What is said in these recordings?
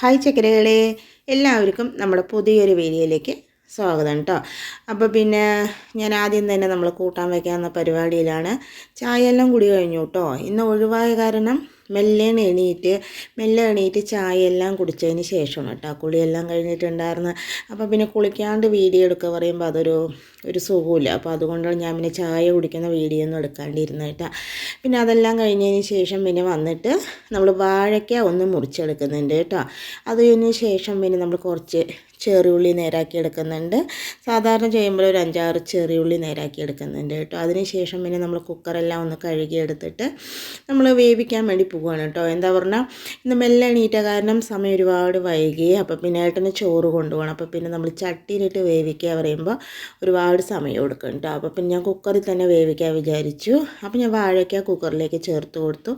Hi ചക്കരകളെ എല്ലാവർക്കും നമ്മുടെ പുതിയൊരു വീഡിയോയിലേക്ക് സ്വാഗതം കേട്ടോ അപ്പോൾ പിന്നെ ഞാൻ ആദ്യം തന്നെ നമ്മൾ കൂട്ടാൻ വയ്ക്കാവുന്ന പരിപാടിയിലാണ്. ചായ എല്ലാം കുടി കഴിഞ്ഞു കേട്ടോ ഇന്ന് ഒഴിവായ കാരണം മെല്ലെ എണീറ്റ് മെല്ലെ എണീറ്റ് ചായയെല്ലാം കുടിച്ചതിന് ശേഷമാണ് കേട്ടോ. കുളിയെല്ലാം കഴിഞ്ഞിട്ടുണ്ടായിരുന്നു. അപ്പോൾ പിന്നെ കുളിക്കാണ്ട് വീഡിയോ എടുക്കുക പറയുമ്പോൾ അതൊരു ഒരു സുഖമില്ല അപ്പോൾ അതുകൊണ്ടാണ് ഞാൻ പിന്നെ ചായ കുടിക്കുന്ന വീഡിയോ ഒന്നും എടുക്കാണ്ടിരുന്നത് കേട്ടോ. പിന്നെ അതെല്ലാം കഴിഞ്ഞതിന് ശേഷം പിന്നെ വന്നിട്ട് നമ്മൾ വാഴയ്ക്ക ഒന്ന് മുറിച്ചെടുക്കുന്നുണ്ട് കേട്ടോ. അതിന് ശേഷം പിന്നെ നമ്മൾ കുറച്ച് ചെറിയുള്ളി നേരാക്കി എടുക്കുന്നുണ്ട് സാധാരണ ചെയ്യുമ്പോൾ ഒരു അഞ്ചാറ് ചെറിയുള്ളി നേരാക്കി എടുക്കുന്നുണ്ട് കേട്ടോ. അതിന് ശേഷം പിന്നെ നമ്മൾ കുക്കറെല്ലാം ഒന്ന് കഴുകി എടുത്തിട്ട് നമ്മൾ വേവിക്കാൻ വേണ്ടി പോവുകയാണ് കേട്ടോ. എന്താ പറഞ്ഞാൽ ഇന്ന് മെല്ലെ എണീറ്റ കാരണം സമയം ഒരുപാട് വൈകി. അപ്പോൾ പിന്നെ ഏട്ടന് ചോറ് കൊണ്ടുപോകണം. അപ്പോൾ പിന്നെ നമ്മൾ ചട്ടിയിലിട്ട് വേവിക്കുക പറയുമ്പോൾ ഒരുപാട് സമയം എടുക്കും കേട്ടോ. അപ്പോൾ പിന്നെ ഞാൻ കുക്കറിൽ തന്നെ വേവിക്കാൻ വിചാരിച്ചു. അപ്പോൾ ഞാൻ വാഴയ്ക്ക കുക്കറിലേക്ക് ചേർത്ത് കൊടുത്തു.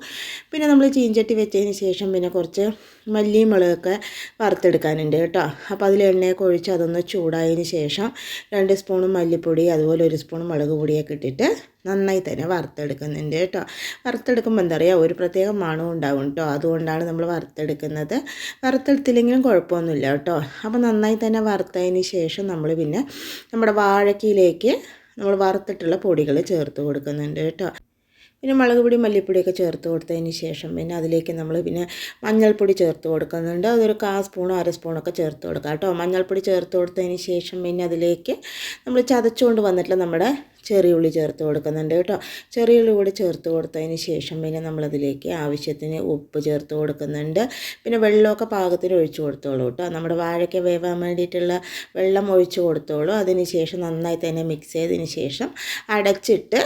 പിന്നെ നമ്മൾ ചീഞ്ചട്ടി വെച്ചതിന് ശേഷം പിന്നെ കുറച്ച് മല്ലിയും മുളകൊക്കെ വറുത്തെടുക്കാനുണ്ട് കേട്ടോ. അപ്പോൾ അതിൽ എണ്ണയൊക്കെ ഒഴിച്ച് അതൊന്ന് ചൂടായതിന് ശേഷം രണ്ട് സ്പൂൺ മല്ലിപ്പൊടി അതുപോലെ ഒരു സ്പൂൺ മുളക് പൊടിയൊക്കെ ഇട്ടിട്ട് നന്നായി തന്നെ വറുത്തെടുക്കുന്നുണ്ട് കേട്ടോ. വറുത്തെടുക്കുമ്പോൾ എന്താ പറയുക ഒരു പ്രത്യേക മണവും ഉണ്ടാവും കേട്ടോ. അതുകൊണ്ടാണ് നമ്മൾ വറുത്തെടുക്കുന്നത്. വറുത്തെടുത്തില്ലെങ്കിലും കുഴപ്പമൊന്നുമില്ല കേട്ടോ. അപ്പോൾ നന്നായി തന്നെ വറുത്തതിന് ശേഷം നമ്മൾ പിന്നെ നമ്മുടെ വാഴക്കയിലേക്ക് നമ്മൾ വറുത്തിട്ടുള്ള പൊടികൾ ചേർത്ത് കൊടുക്കുന്നുണ്ട് കേട്ടോ. പിന്നെ മുളക് പൊടി മല്ലിപ്പൊടിയൊക്കെ ചേർത്ത് കൊടുത്തതിന് ശേഷം പിന്നെ അതിലേക്ക് നമ്മൾ പിന്നെ മഞ്ഞൾപ്പൊടി ചേർത്ത് കൊടുക്കുന്നുണ്ട്. അതൊരു കാ സ്പൂണോ അര സ്പൂണൊക്കെ ചേർത്ത് കൊടുക്കാം കേട്ടോ. മഞ്ഞൾപ്പൊടി ചേർത്ത് കൊടുത്തതിന് ശേഷം പിന്നെ അതിലേക്ക് നമ്മൾ ചതച്ചുകൊണ്ട് വന്നിട്ടുള്ള നമ്മുടെ ചെറിയ ഉള്ളി ചേർത്ത് കൊടുക്കുന്നുണ്ട് കേട്ടോ. ചെറിയ ഉള്ളി കൂടി ചേർത്ത് കൊടുത്തതിന് ശേഷം പിന്നെ നമ്മളതിലേക്ക് ആവശ്യത്തിന് ഉപ്പ് ചേർത്ത് കൊടുക്കുന്നുണ്ട്. പിന്നെ വെള്ളമൊക്കെ പാകത്തിന് ഒഴിച്ചു കൊടുത്തോളൂ കേട്ടോ. നമ്മുടെ വാഴയ്ക്ക് വേവാൻ വേണ്ടിയിട്ടുള്ള വെള്ളം ഒഴിച്ചു കൊടുത്തോളൂ. അതിന് ശേഷം നന്നായി തന്നെ മിക്സ് ചെയ്തതിന് ശേഷം അടച്ചിട്ട്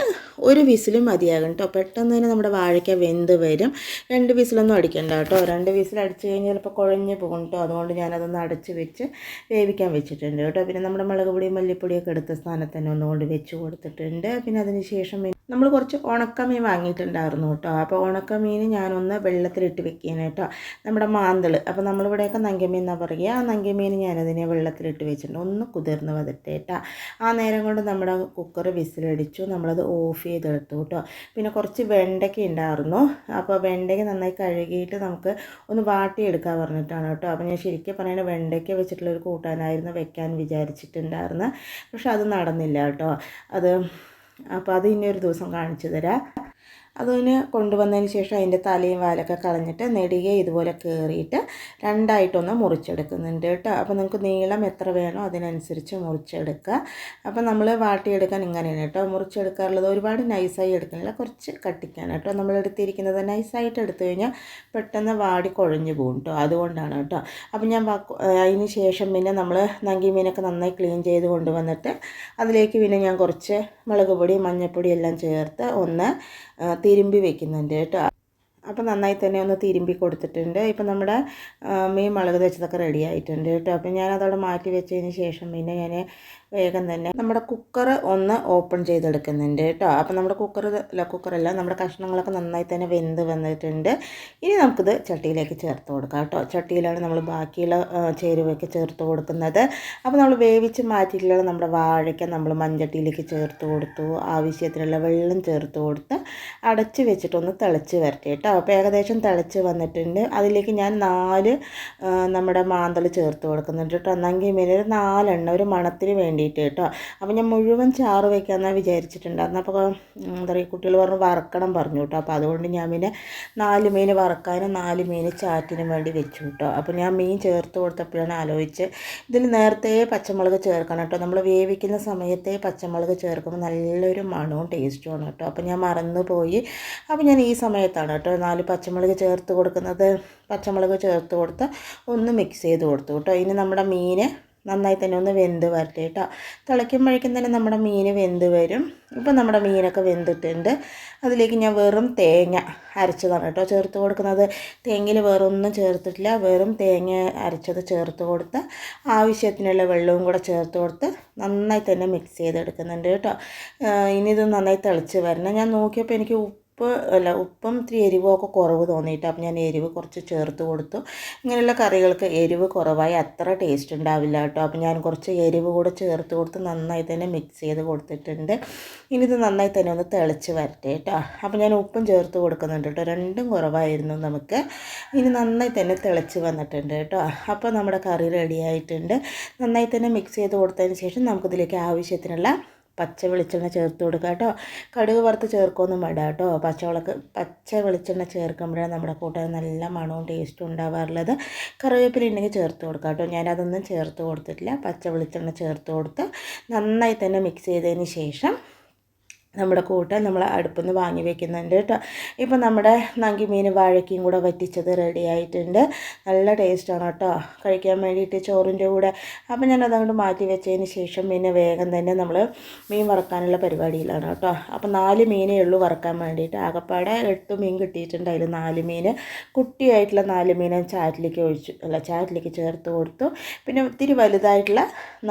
ഒരു വിസിലും മതിയാകും കേട്ടോ. പെട്ടെന്ന് തന്നെ നമ്മുടെ വാഴയ്ക്ക വെന്ത് വരും. രണ്ട് വിസിലൊന്നും അടിക്കണ്ട കേട്ടോ. രണ്ട് വിസിൽ അടിച്ച് കഴിഞ്ഞാൽ ചിലപ്പോൾ കുഴഞ്ഞ് പോകും കേട്ടോ. അതുകൊണ്ട് ഞാനതൊന്ന് അടച്ച് വെച്ച് വേവിക്കാൻ വെച്ചിട്ടുണ്ട് കേട്ടോ. പിന്നെ നമ്മുടെ മുളക് പൊടി മല്ലിപ്പൊടിയൊക്കെ എടുത്ത സ്ഥാനത്ത് തന്നെ ഒന്നുകൊണ്ട് വെച്ച് കൊടുത്തിട്ടുണ്ട്. പിന്നെ അതിന് ശേഷം നമ്മൾ കുറച്ച് ഉണക്കമീൻ വാങ്ങിയിട്ടുണ്ടായിരുന്നു കേട്ടോ. അപ്പോൾ ഉണക്കമീൻ ഞാനൊന്ന് വെള്ളത്തിലിട്ട് വെക്കുകയാണ് കേട്ടോ. നമ്മുടെ മാന്തൾ അപ്പോൾ നമ്മളിവിടെയൊക്കെ നങ്കമീൻ എന്നാണ് പറയുക. ആ നങ്കമീൻ ഞാനതിനെ വെള്ളത്തിലിട്ട് വെച്ചിട്ടുണ്ട്. ഒന്ന് കുതിർന്ന് വന്നിട്ട് കേട്ടോ. ആ നേരം കൊണ്ട് നമ്മുടെ കുക്കർ വിസിലടിച്ചു. നമ്മളത് ഓഫ് ചെയ്തെടുത്തു കേട്ടോ. പിന്നെ കുറച്ച് വെണ്ടയ്ക്ക ഉണ്ടായിരുന്നു. അപ്പോൾ വെണ്ടയ്ക്ക നന്നായി കഴുകിയിട്ട് നമുക്ക് ഒന്ന് വാട്ടിയെടുക്കാൻ പറഞ്ഞിട്ടാണ് കേട്ടോ. അപ്പോൾ ഞാൻ ശരിക്കും പറയുന്നത് വെണ്ടയ്ക്ക വെച്ചിട്ടുള്ളൊരു കൂട്ടാനായിരുന്നു വെക്കാൻ വിചാരിച്ചിട്ടുണ്ടായിരുന്നു. പക്ഷെ അത് നടന്നില്ല കേട്ടോ. അത് അപ്പോൾ അത് ഇനിയൊരു ദിവസം കാണിച്ചു തരാം. അതിന് കൊണ്ടുവന്നതിന് ശേഷം അതിന്റെ തലയും വാലൊക്കെ കളഞ്ഞിട്ട് നെടിയെ ഇതുപോലെ കയറിയിട്ട് രണ്ടായിട്ടൊന്ന് മുറിച്ചെടുക്കുന്നുണ്ട് കേട്ടോ. അപ്പോൾ നിങ്ങൾക്ക് നീളം എത്ര വേണോ അതിനനുസരിച്ച് മുറിച്ചെടുക്കുക. അപ്പോൾ നമ്മൾ വാട്ടിയെടുക്കാൻ ഇങ്ങനെയാണ് കേട്ടോ. മുറിച്ചെടുക്കാറുള്ളത് ഒരുപാട് നൈസായി എടുക്കുന്നില്ല. കുറച്ച് കട്ടിക്കാനാണ് കേട്ടോ. നമ്മൾ എടുത്തിരിക്കുന്നത് നൈസായിട്ട് എടുത്തു കഴിഞ്ഞാൽ പെട്ടെന്ന് വാടി കുഴഞ്ഞു പോകും കേട്ടോ. അതുകൊണ്ടാണ് കേട്ടോ. അപ്പോൾ ഞാൻ അതിന് ശേഷം പിന്നെ നമ്മൾ നങ്കി മീനൊക്കെ നന്നായി ക്ലീൻ ചെയ്ത് കൊണ്ടുവന്നിട്ട് അതിലേക്ക് പിന്നെ ഞാൻ കുറച്ച് മുളക് പൊടി മഞ്ഞൾപ്പൊടി എല്ലാം ചേർത്ത് ഒന്ന് തിരുമ്പി വെക്കുന്നുണ്ട് കേട്ടോ. അപ്പോൾ നന്നായി തന്നെ ഒന്ന് തിരുമ്പി കൊടുത്തിട്ടുണ്ട്. ഇപ്പം നമ്മുടെ മീൻ മുളക് വെച്ചതൊക്കെ റെഡി ആയിട്ടുണ്ട് കേട്ടോ. അപ്പം ഞാനതവിടെ മാറ്റി വെച്ചതിന് ശേഷം പിന്നെ ഞാൻ വേഗം തന്നെ നമ്മുടെ കുക്കർ ഒന്ന് ഓപ്പൺ ചെയ്തെടുക്കുന്നുണ്ട് കേട്ടോ. അപ്പോൾ നമ്മുടെ കുക്കർ അല്ല കുക്കറല്ല നമ്മുടെ കഷ്ണങ്ങളൊക്കെ നന്നായി തന്നെ വെന്ത് വന്നിട്ടുണ്ട്. ഇനി നമുക്കിത് ചട്ടിയിലേക്ക് ചേർത്ത് കൊടുക്കാം കേട്ടോ. ചട്ടിയിലാണ് നമ്മൾ ബാക്കിയുള്ള ചേരുവയൊക്കെ ചേർത്ത് കൊടുക്കുന്നത്. അപ്പോൾ നമ്മൾ വേവിച്ച് മാറ്റിയിട്ടുള്ള നമ്മുടെ വാഴയ്ക്ക നമ്മൾ മൺചട്ടിയിലേക്ക് ചേർത്ത് കൊടുത്തു. ആവശ്യത്തിനുള്ള വെള്ളം ചേർത്ത് കൊടുത്ത് അടച്ച് വെച്ചിട്ടൊന്ന് തിളച്ച് വരട്ടെ കേട്ടോ. അപ്പോൾ ഏകദേശം തിളച്ച് വന്നിട്ടുണ്ട്. അതിലേക്ക് ഞാൻ നാല് നമ്മുടെ മാന്തൾ ചേർത്ത് കൊടുക്കുന്നുണ്ട് കേട്ടോ. എന്നെങ്കിൽ മേലൊരു ഒരു നാലെണ്ണ ഒരു മണത്തിന് വേണ്ടിയിട്ട് കേട്ടോ. അപ്പോൾ ഞാൻ മുഴുവൻ ചാറ് വയ്ക്കാമെന്നാണ് വിചാരിച്ചിട്ടുണ്ടായിരുന്നു. അപ്പോൾ എന്താ പറയുക കുട്ടികൾ പറഞ്ഞു വറക്കണം പറഞ്ഞു കേട്ടോ. അപ്പോൾ അതുകൊണ്ട് ഞാൻ പിന്നെ നാല് മീൻ വറക്കാനും നാല് മീൻ ചാറ്റിനും വേണ്ടി വെച്ചു കേട്ടോ. അപ്പോൾ ഞാൻ മീൻ ചേർത്ത് കൊടുത്തപ്പോഴാണ് ആലോചിച്ച് ഇതിൽ നേരത്തെ പച്ചമുളക് ചേർക്കണം കേട്ടോ. നമ്മൾ വേവിക്കുന്ന സമയത്തെ പച്ചമുളക് ചേർക്കുമ്പോൾ നല്ലൊരു മണവും ടേസ്റ്റും ടേസ്റ്റുമാണ് കേട്ടോ. അപ്പോൾ ഞാൻ മറന്നു പോയി. അപ്പോൾ ഞാൻ ഈ സമയത്താണ് കേട്ടോ നാല് പച്ചമുളക് ചേർത്ത് കൊടുക്കുന്നത്. പച്ചമുളക് ചേർത്ത് കൊടുത്ത് ഒന്ന് മിക്സ് ചെയ്ത് കൊടുത്തു കേട്ടോ. ഇനി നമ്മുടെ മീൻ നന്നായി തന്നെ ഒന്ന് വെന്ത് വരട്ടെ കേട്ടോ. തിളയ്ക്കുമ്പോഴേക്കും തന്നെ നമ്മുടെ മീൻ വെന്ത് വരും. ഇപ്പം നമ്മുടെ മീനൊക്കെ വെന്തിട്ടുണ്ട്. അതിലേക്ക് ഞാൻ വെറും തേങ്ങ അരച്ചതാണ് കേട്ടോ. ചേർത്ത് കൊടുക്കുന്നത് തേങ്ങയിൽ വേറൊന്നും ചേർത്തിട്ടില്ല. വെറും തേങ്ങ അരച്ചത് ചേർത്ത് കൊടുത്ത് ആവശ്യത്തിനുള്ള വെള്ളവും കൂടെ ചേർത്ത് കൊടുത്ത് നന്നായി തന്നെ മിക്സ് ചെയ്തെടുക്കുന്നുണ്ട് കേട്ടോ. ഇനി ഇത് നന്നായി തിളച്ച് വരണം. ഞാൻ നോക്കിയപ്പോൾ എനിക്ക് ഉപ്പ് അല്ല ഉപ്പും ഇത്തിരി എരിവൊക്കെ കുറവ് തോന്നിയിട്ട് അപ്പം ഞാൻ എരിവ് കുറച്ച് ചേർത്ത് കൊടുത്തു. ഇങ്ങനെയുള്ള കറികൾക്ക് എരിവ് കുറവായി അത്ര ടേസ്റ്റ് ഉണ്ടാവില്ല കേട്ടോ. അപ്പം ഞാൻ കുറച്ച് എരിവ് കൂടെ ചേർത്ത് കൊടുത്ത് നന്നായി തന്നെ മിക്സ് ചെയ്ത് കൊടുത്തിട്ടുണ്ട്. ഇനി ഇത് നന്നായി തന്നെ ഒന്ന് തിളച്ച് വരട്ടെ കേട്ടോ. അപ്പം ഞാൻ ഉപ്പും ചേർത്ത് കൊടുക്കുന്നുണ്ട് കേട്ടോ. രണ്ടും കുറവായിരുന്നു നമുക്ക്. ഇനി നന്നായി തന്നെ തിളച്ച് വന്നിട്ടുണ്ട് കേട്ടോ. അപ്പോൾ നമ്മുടെ കറി റെഡിയായിട്ടുണ്ട് നന്നായി തന്നെ മിക്സ് ചെയ്ത് കൊടുത്തതിന് ശേഷം നമുക്കിതിലേക്ക് ആവശ്യത്തിനുള്ള പച്ച വെളിച്ചെണ്ണ ചേർത്ത് കൊടുക്കുക കേട്ടോ. കടുക് വറുത്ത് ചേർക്കൊന്നും വേണ്ട കേട്ടോ. പച്ചവളക്ക് പച്ച വെളിച്ചെണ്ണ ചേർക്കുമ്പോഴാണ് നമ്മുടെ കൂട്ടാൻ നല്ല മണവും ടേസ്റ്റും ഉണ്ടാവാറുള്ളത്. കറിവേപ്പില ഉണ്ടെങ്കിൽ ചേർത്ത് കൊടുക്കുക കേട്ടോ. ഞാനതൊന്നും ചേർത്ത് കൊടുത്തിട്ടില്ല. പച്ച വെളിച്ചെണ്ണ ചേർത്ത് കൊടുത്ത് നന്നായി തന്നെ മിക്സ് ചെയ്തതിന് ശേഷം നമ്മുടെ കൂട്ട് നമ്മൾ അടുപ്പിൽ നിന്ന് വാങ്ങി വെക്കുന്നുണ്ട് കേട്ടോ. ഇപ്പം നമ്മുടെ നങ്കി മീൻ വാഴയ്ക്കും കൂടെ വറ്റിച്ചത് റെഡി ആയിട്ടുണ്ട്. നല്ല ടേസ്റ്റാണ് കേട്ടോ. കഴിക്കാൻ വേണ്ടിയിട്ട് ചോറിന്റെ കൂടെ. അപ്പോൾ ഞാൻ അതങ്ങോട്ട് മാറ്റി വെച്ചതിന് ശേഷം പിന്നെ വേഗം തന്നെ നമ്മൾ മീൻ വറക്കാനുള്ള പരിപാടിയിലാണ് കേട്ടോ. അപ്പോൾ നാല് മീനേ ഉള്ളൂ വറക്കാൻ വേണ്ടിയിട്ട്. ആകപ്പാടെ എട്ട് മീൻ കിട്ടിയിട്ടുണ്ട് അതിൽ നാല് മീൻ. കുട്ടിയായിട്ടുള്ള നാല് മീൻ ചാറ്റിലേക്ക് ഒഴിച്ചു. അല്ല ചാറ്റിലേക്ക് ചേർത്ത് കൊടുത്തു. പിന്നെ ഒത്തിരി വലുതായിട്ടുള്ള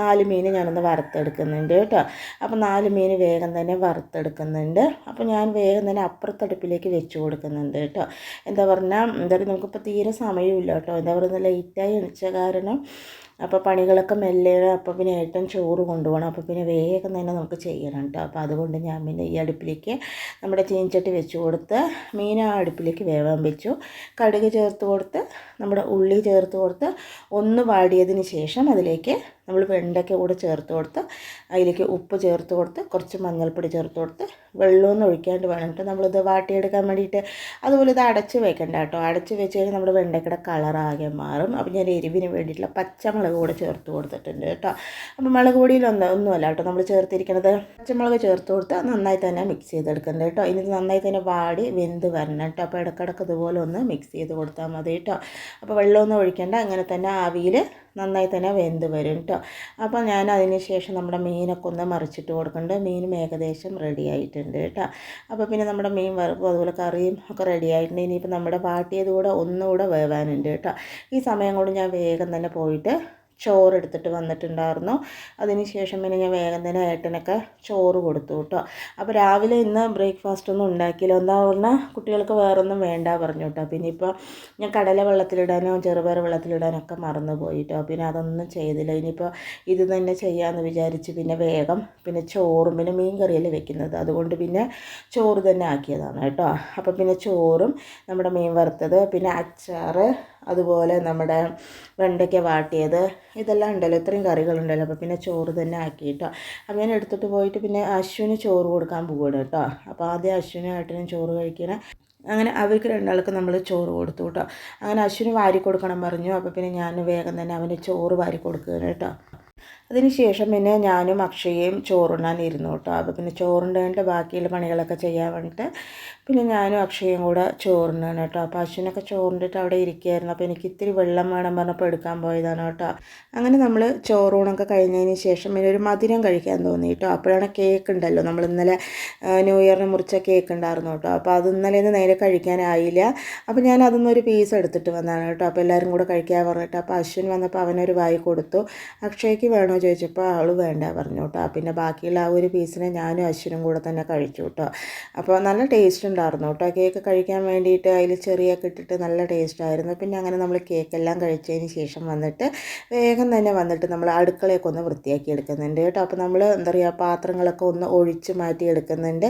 നാല് മീൻ ഞാനൊന്ന് വറുത്തെടുക്കുന്നുണ്ട് കേട്ടോ. അപ്പോൾ നാല് മീൻ വേഗം തന്നെ വറുത്ത് വറുത്തെടുക്കുന്നുണ്ട് അപ്പോൾ ഞാൻ വേഗം തന്നെ അപ്പുറത്തടുപ്പിലേക്ക് വെച്ച് കൊടുക്കുന്നുണ്ട് കേട്ടോ. എന്താ പറഞ്ഞാൽ എന്താ നമുക്കിപ്പോൾ തീരെ സമയമില്ല കേട്ടോ. എന്താ പറയുക ലേറ്റായി എണിച്ച കാരണം അപ്പോൾ പണികളൊക്കെ മെല്ലെ അപ്പോൾ പിന്നെ ഏട്ടൻ ചോറ് കൊണ്ടുപോകണം. അപ്പോൾ പിന്നെ വേഗം തന്നെ നമുക്ക് ചെയ്യണം കേട്ടോ. അപ്പോൾ അതുകൊണ്ട് ഞാൻ പിന്നെ ഈ അടുപ്പിലേക്ക് നമ്മുടെ ചീഞ്ചട്ടി വെച്ച് കൊടുത്ത് മീൻ ആ അടുപ്പിലേക്ക് വേവാൻ വെച്ചു. കടുക് ചേർത്ത് കൊടുത്ത് നമ്മുടെ ഉള്ളി ചേർത്ത് കൊടുത്ത് ഒന്ന് വാടിയതിന് ശേഷം അതിലേക്ക് നമ്മൾ വെണ്ടയ്ക്ക കൂടെ ചേർത്ത് കൊടുത്ത് അതിലേക്ക് ഉപ്പ് ചേർത്ത് കൊടുത്ത് കുറച്ച് മഞ്ഞൾപ്പൊടി ചേർത്ത് കൊടുത്ത് വെള്ളമൊന്നും ഒഴിക്കാണ്ട് വേണം കേട്ടോ. നമ്മളിത് വാട്ടിയെടുക്കാൻ വേണ്ടിയിട്ട് അതുപോലെ ഇത് അടച്ച് വെക്കണ്ട കേട്ടോ. അടച്ച് വെച്ച് കഴിഞ്ഞാൽ നമ്മുടെ വെണ്ടയ്ക്കയുടെ കളറാകെ മാറും. അപ്പോൾ ഞാൻ എരിവിന് വേണ്ടിയിട്ടുള്ള പച്ചമുളക് കൂടെ ചേർത്ത് കൊടുത്തിട്ടുണ്ട് കേട്ടോ. അപ്പോൾ മുളക് പൊടിയിലൊന്നും ഒന്നുമല്ല കേട്ടോ. നമ്മൾ ചേർത്തിരിക്കുന്നത് പച്ചമുളക് ചേർത്ത് കൊടുത്ത് നന്നായി തന്നെ മിക്സ് ചെയ്തെടുക്കുന്നത് കേട്ടോ. ഇനി നന്നായി തന്നെ വാടി വെന്ത് വരണം കേട്ടോ. അപ്പോൾ ഇടക്കിടക്ക് ഇതുപോലെ ഒന്ന് മിക്സ് ചെയ്ത് കൊടുത്താൽ മതി കേട്ടോ. അപ്പോൾ വെള്ളമൊന്നും ഒഴിക്കേണ്ട. അങ്ങനെ തന്നെ ആവിയിൽ നന്നായി തന്നെ വെന്ത് വരും കേട്ടോ അപ്പോൾ ഞാൻ അതിന് ശേഷം നമ്മുടെ മീനൊക്കെ ഒന്ന് മറിച്ചിട്ട് കൊടുക്കുന്നുണ്ട് മീനും ഏകദേശം റെഡി ആയിട്ടുണ്ട് കേട്ടോ അപ്പോൾ പിന്നെ നമ്മുടെ മീൻ വറുപ്പും അതുപോലെ കറിയും ഒക്കെ റെഡി ആയിട്ടുണ്ട്. ഇനിയിപ്പോൾ നമ്മുടെ പാട്ടിയത് കൂടെ ഒന്നുകൂടെ വേവാനുണ്ട് കേട്ടോ ഈ സമയം കൊണ്ട് ഞാൻ വേഗം തന്നെ പോയിട്ട് ചോറ് എടുത്തിട്ട് വന്നിട്ടുണ്ടായിരുന്നു. അതിന് ശേഷം പിന്നെ ഞാൻ വേഗം തന്നെ ഏട്ടനൊക്കെ ചോറ് കൊടുത്തു കേട്ടോ. അപ്പോൾ രാവിലെ ഇന്ന് ബ്രേക്ക്ഫാസ്റ്റ് ഒന്നും ഉണ്ടാക്കിയില്ല. എന്താ പറഞ്ഞാൽ കുട്ടികൾക്ക് വേറൊന്നും വേണ്ട പറഞ്ഞു കേട്ടോ. പിന്നെ ഇപ്പോൾ ഞാൻ കടല വെള്ളത്തിലിടാനോ ചെറുപയർ വെള്ളത്തിലിടാനോ ഒക്കെ മറന്നു പോയി കേട്ടോ. പിന്നെ അതൊന്നും ചെയ്തില്ല. ഇനിയിപ്പോൾ ഇത് തന്നെ ചെയ്യാമെന്ന് വിചാരിച്ച് പിന്നെ വേഗം പിന്നെ ചോറും പിന്നെ മീൻ കറിയല്ലേ വെക്കുന്നത്. അതുകൊണ്ട് പിന്നെ ചോറ് തന്നെ ആക്കിയതാണ് കേട്ടോ. അപ്പോൾ പിന്നെ ചോറും നമ്മുടെ മീൻ വറുത്തത് പിന്നെ അച്ചാറ് അതുപോലെ നമ്മുടെ വെണ്ടയ്ക്ക വാട്ടിയത് ഇതെല്ലാം ഉണ്ടല്ലോ ഇത്രയും കറികളുണ്ടല്ലോ. അപ്പോൾ പിന്നെ ചോറ് തന്നെ ആക്കിയിട്ടോ. അപ്പോൾ ഞാൻ എടുത്തിട്ട് പോയിട്ട് പിന്നെ അശ്വിന് ചോറ് കൊടുക്കാൻ പോവുകയാണ് കേട്ടോ. അപ്പോൾ ആദ്യം അശ്വിനും ഏട്ടനും ചോറ് കഴിക്കണം. അങ്ങനെ അവർക്ക് രണ്ടാൾക്ക് നമ്മൾ ചോറ് കൊടുത്തു കേട്ടോ. അങ്ങനെ അശ്വിന് വാരി കൊടുക്കണം പറഞ്ഞു. അപ്പോൾ പിന്നെ ഞാൻ വേഗം തന്നെ അവന് ചോറ് വാരി കൊടുക്കുകയാണ് കേട്ടോ. അതിന് ശേഷം പിന്നെ ഞാനും അക്ഷയയും ചോറുണ്ണാൻ ഇരുന്നു കേട്ടോ. അപ്പോൾ പിന്നെ ചോറുണ്ടേണ്ട ബാക്കിയുള്ള പണികളൊക്കെ ചെയ്യാൻ വേണ്ടിയിട്ട് പിന്നെ ഞാനും അക്ഷയും കൂടെ ചോറിനാണ് കേട്ടോ. അപ്പോൾ അശ്വിനൊക്കെ ചോറിന്റെ അവിടെ ഇരിക്കുകയായിരുന്നു. അപ്പോൾ എനിക്ക് ഇത്തിരി വെള്ളം വേണം പറഞ്ഞപ്പോൾ എടുക്കാൻ പോയതാണ് കേട്ടോ. അങ്ങനെ നമ്മൾ ചോറൂണൊക്കെ കഴിഞ്ഞതിന് ശേഷം പിന്നെ ഒരു മധുരം കഴിക്കാൻ തോന്നി കേട്ടോ. അപ്പോഴാണ് കേക്ക് ഉണ്ടല്ലോ. നമ്മൾ ഇന്നലെ ന്യൂ ഇയറിന് മുറിച്ച കേക്ക് ഉണ്ടായിരുന്നു കേട്ടോ. അപ്പോൾ അത് ഇന്നലെ നിന്ന് നേരെ കഴിക്കാനായില്ല അപ്പോൾ ഞാൻ അതൊന്നും ഒരു പീസ് എടുത്തിട്ട് വന്നതാണ് കേട്ടോ. അപ്പോൾ എല്ലാവരും കൂടെ കഴിക്കാൻ പറഞ്ഞിട്ട് അപ്പോൾ അശ്വിൻ വന്നപ്പോൾ അവനൊരു വായി കൊടുത്തു. അക്ഷയ്ക്ക് വേണോ ചോദിച്ചപ്പോൾ ആൾ വേണ്ട പറഞ്ഞു കേട്ടോ പിന്നെ ബാക്കിയുള്ള ആ ഒരു പീസിനെ ഞാനും അശ്വിനും കൂടെ തന്നെ കഴിച്ചു കേട്ടോ അപ്പോൾ നല്ല ടേസ്റ്റ് ഉണ്ടായിരുന്നു കേട്ടോ കേക്ക് കഴിക്കാൻ വേണ്ടിയിട്ട് അതിൽ ചെറിയ ഇട്ടിട്ട് നല്ല ടേസ്റ്റ് ആയിരുന്നു. പിന്നെ അങ്ങനെ നമ്മൾ കേക്കെല്ലാം കഴിച്ചതിന് ശേഷം വന്നിട്ട് വേഗം തന്നെ വന്നിട്ട് നമ്മൾ അടുക്കളയൊക്കെ ഒന്ന് വൃത്തിയാക്കി എടുക്കുന്നുണ്ട് കേട്ടോ. അപ്പോൾ നമ്മൾ എന്താ പറയുക പാത്രങ്ങളൊക്കെ ഒന്ന് ഒഴിച്ച് മാറ്റി എടുക്കുന്നുണ്ട്.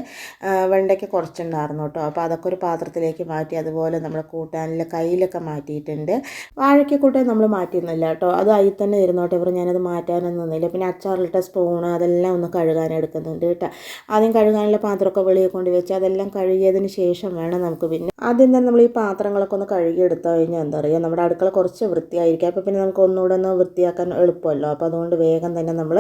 വെണ്ടയ്ക്ക് കുറച്ചുണ്ടായിരുന്നു കേട്ടോ അപ്പോൾ അതൊക്കെ ഒരു പാത്രത്തിലേക്ക് മാറ്റി അതുപോലെ നമ്മൾ കൂട്ടാനിൽ കയ്യിലൊക്കെ മാറ്റിയിട്ടുണ്ട്. വാഴയ്ക്ക കൂട്ടാൻ നമ്മൾ മാറ്റിയൊന്നുമില്ല കേട്ടോ അത് അതിൽ തന്നെ ഇരുന്നോട്ടെ. ഇവർ ഞാനത് മാറ്റാനൊന്നും നിന്നില്ല. പിന്നെ അച്ചാറിലിട്ട സ്പൂണ് അതെല്ലാം ഒന്ന് കഴുകാൻ എടുക്കുന്നുണ്ട് കേട്ടോ. ആദ്യം കഴുകാനുള്ള പാത്രമൊക്കെ വെളിയിൽ കൊണ്ട് വെച്ച് അതെല്ലാം കഴുകിയതിന് ശേഷം വേണം നമുക്ക് പിന്നെ ആദ്യം തന്നെ നമ്മൾ ഈ പാത്രങ്ങളൊക്കെ ഒന്ന് കഴുകി എടുത്തു കഴിഞ്ഞാൽ എന്താ പറയുക നമ്മുടെ അടുക്കള കുറച്ച് വൃത്തിയായിരിക്കും. അപ്പോൾ പിന്നെ നമുക്ക് ഒന്നുകൂടെ ഒന്ന് വൃത്തിയാക്കാൻ എളുപ്പമല്ലോ. അപ്പോൾ അതുകൊണ്ട് വേഗം തന്നെ നമ്മൾ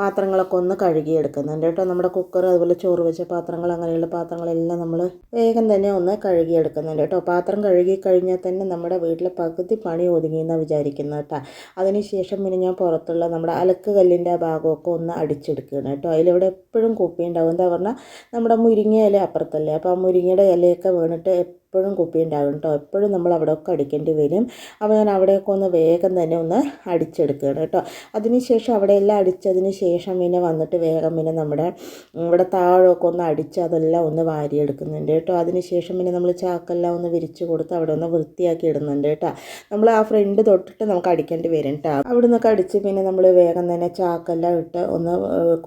പാത്രങ്ങളൊക്കെ ഒന്ന് കഴുകി എടുക്കുന്നുണ്ട് കേട്ടോ. നമ്മുടെ കുക്കർ അതുപോലെ ചോറ് വെച്ച പാത്രങ്ങൾ അങ്ങനെയുള്ള പാത്രങ്ങളെല്ലാം നമ്മൾ വേഗം തന്നെ ഒന്ന് കഴുകി എടുക്കുന്നുണ്ട് കേട്ടോ. പാത്രം കഴുകി കഴിഞ്ഞാൽ തന്നെ നമ്മുടെ വീട്ടിലെ പകുതി പണി ഒതുങ്ങി ഒതുങ്ങിയെന്നാണ് വിചാരിക്കുന്നത് കേട്ടോ. അതിനുശേഷം പിന്നെ ഞാൻ പുറത്തുള്ള നമ്മുടെ അലക്ക് കല്ലിന്റെ ആ ഭാഗമൊക്കെ ഒന്ന് അടിച്ചെടുക്കുകയാണ് കേട്ടോ. അതിലിവിടെ എപ്പോഴും കൂപ്പി ഉണ്ടാവും. എന്താ പറഞ്ഞാൽ നമ്മുടെ മുരിങ്ങ ഇല അപ്പുറത്തല്ലേ? അപ്പോൾ ആ മുരിങ്ങയുടെ ഇലയൊക്കെ വീണിട്ട് എപ്പോഴും കുപ്പി ഉണ്ടാകും കേട്ടോ. എപ്പോഴും നമ്മൾ അവിടെയൊക്കെ അടിക്കേണ്ടി വരും. അപ്പോൾ ഞാൻ അവിടെയൊക്കെ ഒന്ന് വേഗം തന്നെ ഒന്ന് അടിച്ചെടുക്കുകയാണ് കേട്ടോ. അതിനുശേഷം അവിടെയെല്ലാം അടിച്ചതിന് ശേഷം പിന്നെ വന്നിട്ട് വേഗം പിന്നെ നമ്മുടെ ഇവിടെ താഴൊക്കെ ഒന്ന് അടിച്ച് അതെല്ലാം ഒന്ന് വാരിയെടുക്കുന്നുണ്ട് കേട്ടോ. അതിനുശേഷം പിന്നെ നമ്മൾ ചാക്കെല്ലാം ഒന്ന് വിരിച്ച് കൊടുത്ത് അവിടെ ഒന്ന് വൃത്തിയാക്കി ഇടുന്നുണ്ട് കേട്ടോ. നമ്മൾ ആ ഫ്രണ്ട് തൊട്ടിട്ട് നമുക്ക് അടിക്കേണ്ടി വരും കേട്ടോ. അവിടെ നിന്നൊക്കെ അടിച്ച് പിന്നെ നമ്മൾ വേഗം തന്നെ ചാക്കെല്ലാം ഇട്ട് ഒന്ന്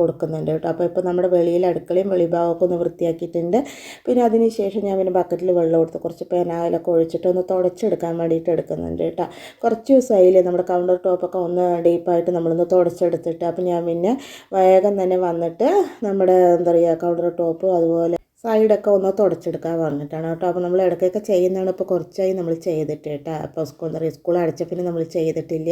കൊടുക്കുന്നുണ്ട് കേട്ടോ. അപ്പോൾ ഇപ്പോൾ നമ്മുടെ വെളിയിൽ അടുക്കളയും വെളിഭാഗമൊക്കെ ഒന്ന് വൃത്തിയാക്കിയിട്ടുണ്ട്. പിന്നെ അതിന് ശേഷം ഞാൻ പിന്നെ ബക്കറ്റിൽ വെള്ളം കൊടുത്ത് കുറച്ച് പെനായിലൊക്കെ ഒഴിച്ചിട്ട് ഒന്ന് തുടച്ചെടുക്കാൻ വേണ്ടിയിട്ട് എടുക്കുന്നുണ്ട് കേട്ടോ. കുറച്ച് ദിവസമായില്ലേ നമ്മുടെ കൗണ്ടർ ടോപ്പൊക്കെ ഒന്ന് ഡീപ്പായിട്ട് നമ്മളൊന്ന് തുടച്ചെടുത്തിട്ട്. അപ്പോൾ ഞാൻ പിന്നെ വേഗം തന്നെ വന്നിട്ട് നമ്മുടെ എന്താ പറയുക കൗണ്ടർ ടോപ്പ് അതുപോലെ സൈഡൊക്കെ ഒന്ന് തുടച്ചെടുക്കാൻ പറഞ്ഞിട്ടാണ് കേട്ടോ. അപ്പോൾ നമ്മൾ ഇടയ്ക്കൊക്കെ ചെയ്യുന്നതാണ് ഇപ്പോൾ കുറച്ചായി നമ്മൾ ചെയ്തിട്ട് കേട്ടോ. അപ്പോൾ സ്കൂൾ സ്കൂൾ അടച്ച പിന്നെ നമ്മൾ ചെയ്തിട്ടില്ല.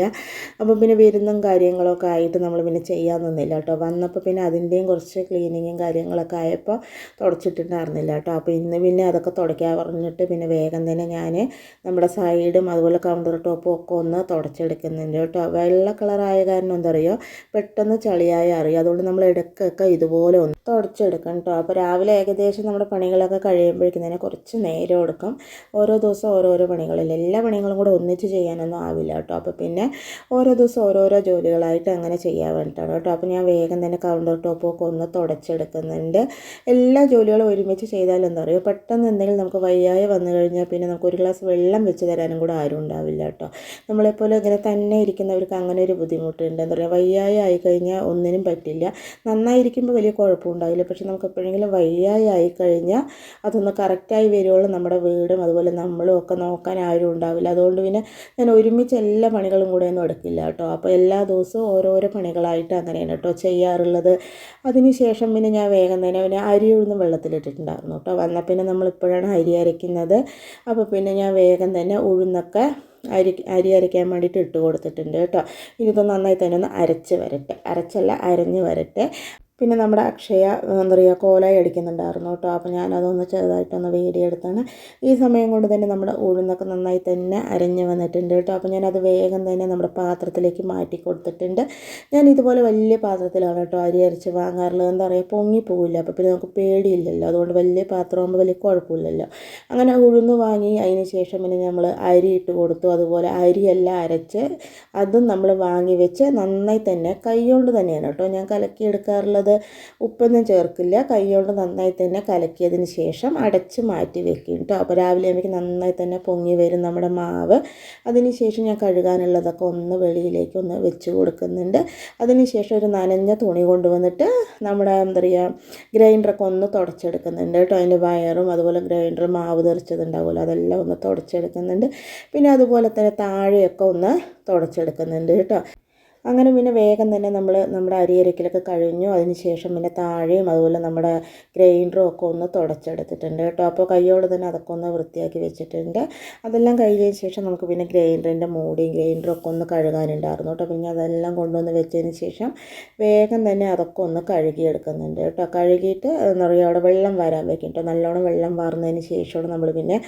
അപ്പോൾ പിന്നെ വിരുന്നും കാര്യങ്ങളൊക്കെ ആയിട്ട് നമ്മൾ പിന്നെ ചെയ്യാൻ നിന്നില്ല കേട്ടോ. വന്നപ്പോൾ പിന്നെ അതിന്റെയും കുറച്ച് ക്ലീനിങ്ങും കാര്യങ്ങളൊക്കെ ആയപ്പോൾ തുടച്ചിട്ടുണ്ടായിരുന്നില്ല കേട്ടോ. അപ്പോൾ ഇന്ന് പിന്നെ അതൊക്കെ തുടയ്ക്കാൻ പറഞ്ഞിട്ട് പിന്നെ വേഗം തന്നെ ഞാൻ നമ്മുടെ സൈഡും അതുപോലെ കൗണ്ടർ ടോപ്പും ഒക്കെ ഒന്ന് തുടച്ചെടുക്കുന്നുണ്ട് കേട്ടോ. വെള്ള കളറായ കാരണം എന്താ പറയുക പെട്ടെന്ന് ചളിയായി അറിയും. അതുകൊണ്ട് നമ്മൾ ഇടയ്ക്കൊക്കെ ഇതുപോലെ ഒന്ന് തുടച്ചെടുക്കണം കേട്ടോ. അപ്പോൾ രാവിലെ ഏകദേശം ഏകദേശം നമ്മുടെ പണികളൊക്കെ കഴിയുമ്പോഴേക്കും തന്നെ കുറച്ച് നേരം എടുക്കും. ഓരോ ദിവസം ഓരോരോ പണികളിൽ എല്ലാ പണികളും കൂടെ ഒന്നിച്ച് ചെയ്യാനൊന്നും ആവില്ല കേട്ടോ. അപ്പോൾ പിന്നെ ഓരോ ദിവസം ഓരോരോ ജോലികളായിട്ട് അങ്ങനെ ചെയ്യാൻ വേണ്ടിയിട്ടാണ് കേട്ടോ. അപ്പോൾ ഞാൻ വേഗം തന്നെ കൗണ്ടർ ടോപ്പൊക്കെ ഒന്ന് തുടച്ചെടുക്കുന്നുണ്ട്. എല്ലാ ജോലികളും ഒരുമിച്ച് ചെയ്താൽ എന്താ പറയുക? പെട്ടെന്ന് എന്തെങ്കിലും നമുക്ക് വയ്യായ വന്നു കഴിഞ്ഞാൽ പിന്നെ നമുക്ക് ഒരു ഗ്ലാസ് വെള്ളം വെച്ച് തരാനും കൂടെ ആരും ഉണ്ടാവില്ല കേട്ടോ. നമ്മളെപ്പോലെ ഇങ്ങനെ തന്നെ ഇരിക്കുന്നവർക്ക് അങ്ങനെ ഒരു ബുദ്ധിമുട്ടുണ്ട്. എന്താ പറയുക? വയ്യായ ആയിക്കഴിഞ്ഞാൽ ഒന്നിനും പറ്റില്ല. നന്നായിരിക്കുമ്പോൾ വലിയ കുഴപ്പമുണ്ടാവില്ല പക്ഷെ നമുക്ക് എപ്പോഴെങ്കിലും വയ്യായ ആയി കഴിഞ്ഞാൽ അതൊന്ന് കറക്റ്റായി വരുവുള്ളൂ നമ്മുടെ വീടും അതുപോലെ നമ്മളും ഒക്കെ നോക്കാൻ ആരും ഉണ്ടാവില്ല. അതുകൊണ്ട് പിന്നെ ഞാൻ ഒരുമിച്ച് എല്ലാ പണികളും കൂടെ ഒന്നും എടുക്കില്ല കേട്ടോ. അപ്പോൾ എല്ലാ ദിവസവും ഓരോരോ പണികളായിട്ട് അങ്ങനെയാണ് കേട്ടോ ചെയ്യാറുള്ളത്. അതിന് ശേഷം പിന്നെ ഞാൻ വേഗം തന്നെ പിന്നെ അരി ഉഴുന്ന് വെള്ളത്തിലിട്ടിട്ടുണ്ടായിരുന്നു കേട്ടോ. വന്നാൽ പിന്നെ നമ്മളിപ്പോഴാണ് അരി അരയ്ക്കുന്നത്. അപ്പോൾ പിന്നെ ഞാൻ വേഗം തന്നെ ഉഴുന്നൊക്കെ അരി അരി അരയ്ക്കാൻ വേണ്ടിയിട്ട് ഇട്ട് കൊടുത്തിട്ടുണ്ട് കേട്ടോ. ഇനിയിപ്പോൾ നന്നായി തന്നെ ഒന്ന് അരച്ച് വരട്ടെ. അരച്ചല്ല അരഞ്ഞ് വരട്ടെ. പിന്നെ നമ്മുടെ അക്ഷയ എന്താ പറയുക കോലായി അടിക്കുന്നുണ്ടായിരുന്നു കേട്ടോ. അപ്പോൾ ഞാനതൊന്ന് ചെറുതായിട്ടൊന്ന് വേടിയെടുത്താണ് ഈ സമയം കൊണ്ട് തന്നെ നമ്മുടെ ഉഴുന്നൊക്കെ നന്നായി തന്നെ അരഞ്ഞു വന്നിട്ടുണ്ട് കേട്ടോ. അപ്പോൾ ഞാനത് വേഗം തന്നെ നമ്മുടെ പാത്രത്തിലേക്ക് മാറ്റി കൊടുത്തിട്ടുണ്ട്. ഞാൻ ഇതുപോലെ വലിയ പാത്രത്തിലാണ് കേട്ടോ അരി അരച്ച് വാങ്ങാറുള്ളത്. എന്താ പറയുക പൊങ്ങി പോവില്ല. അപ്പോൾ പിന്നെ നമുക്ക് പേടിയില്ലല്ലോ. അതുകൊണ്ട് വലിയ പാത്രമാകുമ്പോൾ വലിയ കുഴപ്പമില്ലല്ലോ. അങ്ങനെ ഉഴുന്ന് വാങ്ങി അതിന് ശേഷം പിന്നെ നമ്മൾ അരി ഇട്ട് കൊടുത്തു. അതുപോലെ അരിയെല്ലാം അരച്ച് അതും നമ്മൾ വാങ്ങി വെച്ച് നന്നായി തന്നെ കൈ കൊണ്ട് തന്നെയാണ് കേട്ടോ ഞാൻ കലക്കി എടുക്കാറുള്ളത് ഉപ്പൊന്നും ചേർക്കില്ല. കൈകൊണ്ട് നന്നായി തന്നെ കലക്കിയതിന് ശേഷം അടച്ച് മാറ്റി വെക്കും കേട്ടോ. അപ്പോൾ രാവിലെ ആകുമ്പോൾ നന്നായി തന്നെ പൊങ്ങി വരും നമ്മുടെ മാവ്. അതിന് ശേഷം ഞാൻ കഴുകാനുള്ളതൊക്കെ ഒന്ന് വെളിയിലേക്ക് ഒന്ന് വെച്ച് കൊടുക്കുന്നുണ്ട്. അതിന് ശേഷം ഒരു നനഞ്ഞ തുണി കൊണ്ടുവന്നിട്ട് നമ്മുടെ എന്താ പറയുക ഗ്രൈൻഡറൊക്കെ ഒന്ന് തുടച്ചെടുക്കുന്നുണ്ട് കേട്ടോ. അതിന്റെ വയറും അതുപോലെ ഗ്രൈൻഡർ മാവ് തെറിച്ചതുണ്ടാവുമല്ലോ അതെല്ലാം ഒന്ന് തുടച്ചെടുക്കുന്നുണ്ട്. പിന്നെ അതുപോലെ തന്നെ താഴെയൊക്കെ ഒന്ന് തുടച്ചെടുക്കുന്നുണ്ട് കേട്ടോ. അങ്ങനെ പിന്നെ വേഗം തന്നെ നമ്മൾ നമ്മുടെ അരിയരക്കലൊക്കെ കഴിഞ്ഞു. അതിന് ശേഷം പിന്നെ താഴെയും അതുപോലെ നമ്മുടെ ഗ്രൈൻഡറും ഒക്കെ ഒന്ന് തുടച്ചെടുത്തിട്ടുണ്ട് കേട്ടോ. അപ്പോൾ കൈയോടെ തന്നെ അതൊക്കെ ഒന്ന് വൃത്തിയാക്കി വെച്ചിട്ടുണ്ട്. അതെല്ലാം കഴിഞ്ഞതിന് ശേഷം നമുക്ക് പിന്നെ ഗ്രൈൻഡറിന്റെ മൂടിയും ഗ്രൈൻഡറും ഒക്കെ ഒന്ന് കഴുകാനുണ്ടായിരുന്നു കേട്ടോ. പിന്നെ അതെല്ലാം കൊണ്ടുവന്ന് വെച്ചതിന് ശേഷം വേഗം തന്നെ അതൊക്കെ ഒന്ന് കഴുകിയെടുക്കുന്നുണ്ട് കേട്ടോ. കഴുകിയിട്ട് എന്താ പറയുക അവിടെ വെള്ളം വരാൻ വെക്കും കേട്ടോ. നല്ലോണം വെള്ളം വാർന്നതിന് ശേഷമാണ് നമ്മൾ പിന്നെ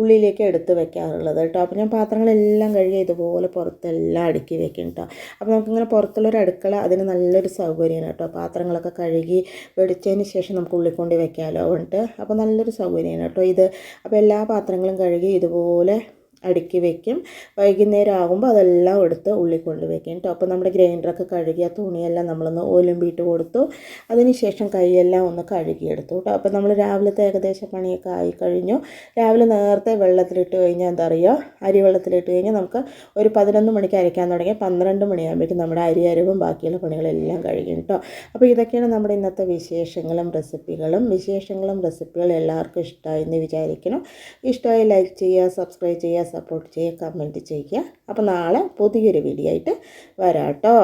ഉള്ളിലേക്ക് എടുത്ത് വെക്കാറുള്ളത് കേട്ടോ. അപ്പോൾ ഞാൻ പാത്രങ്ങളെല്ലാം കഴുകി ഇതുപോലെ പുറത്തെല്ലാം അടുക്കി വെക്കും കേട്ടോ. അപ്പോൾ നമുക്ക് നമുക്കിങ്ങനെ പുറത്തുള്ളൊരു അടുക്കള അതിന് നല്ലൊരു സൗകര്യമാണ് കേട്ടോ. പാത്രങ്ങളൊക്കെ കഴുകി വെടിച്ചതിന് ശേഷം നമുക്ക് ഉള്ളിൽ കൊണ്ട് വെക്കാമല്ലോ എന്നിട്ട് അപ്പോൾ നല്ലൊരു സൗകര്യമാണ് കേട്ടോ ഇത്. അപ്പോൾ എല്ലാ പാത്രങ്ങളും കഴുകി ഇതുപോലെ അടുക്കി വെക്കും. വൈകുന്നേരം ആകുമ്പോൾ അതെല്ലാം എടുത്ത് ഉള്ളിൽ കൊണ്ട് വെക്കും കേട്ടോ. അപ്പോൾ നമ്മുടെ ഗ്രൈൻഡറൊക്കെ കഴുകിയ തുണിയെല്ലാം നമ്മളൊന്ന് ഓലുമ്പിയിട്ട് കൊടുത്തു. അതിനുശേഷം കൈയെല്ലാം ഒന്ന് കഴുകിയെടുത്തു കേട്ടോ. അപ്പോൾ നമ്മൾ രാവിലത്തെ ഏകദേശം പണിയൊക്കെ ആയി കഴിഞ്ഞു. രാവിലെ നേരത്തെ വെള്ളത്തിലിട്ട് കഴിഞ്ഞാൽ എന്താ പറയുക അരി വെള്ളത്തിലിട്ട് കഴിഞ്ഞാൽ നമുക്ക് ഒരു പതിനൊന്ന് മണിക്ക് അരയ്ക്കാൻ തുടങ്ങി പന്ത്രണ്ട് മണിയാകുമ്പോഴേക്കും നമ്മുടെ അരി അരവും ബാക്കിയുള്ള പണികളെല്ലാം കഴിയും കേട്ടോ. അപ്പോൾ ഇതൊക്കെയാണ് നമ്മുടെ ഇന്നത്തെ വിശേഷങ്ങളും റെസിപ്പികളും. വിശേഷങ്ങളും റെസിപ്പികളും എല്ലാവർക്കും ഇഷ്ടമായി എന്ന് വിചാരിക്കണം ഇഷ്ടമായി ലൈക്ക് ചെയ്യുക സബ്സ്ക്രൈബ് ചെയ്യുക സപ്പോർട്ട് ചെയ്യുക കമന്റ് ചെയ്യുക. അപ്പോൾ നാളെ പുതിയൊരു വീഡിയോ ആയിട്ട് വരാം കേട്ടോ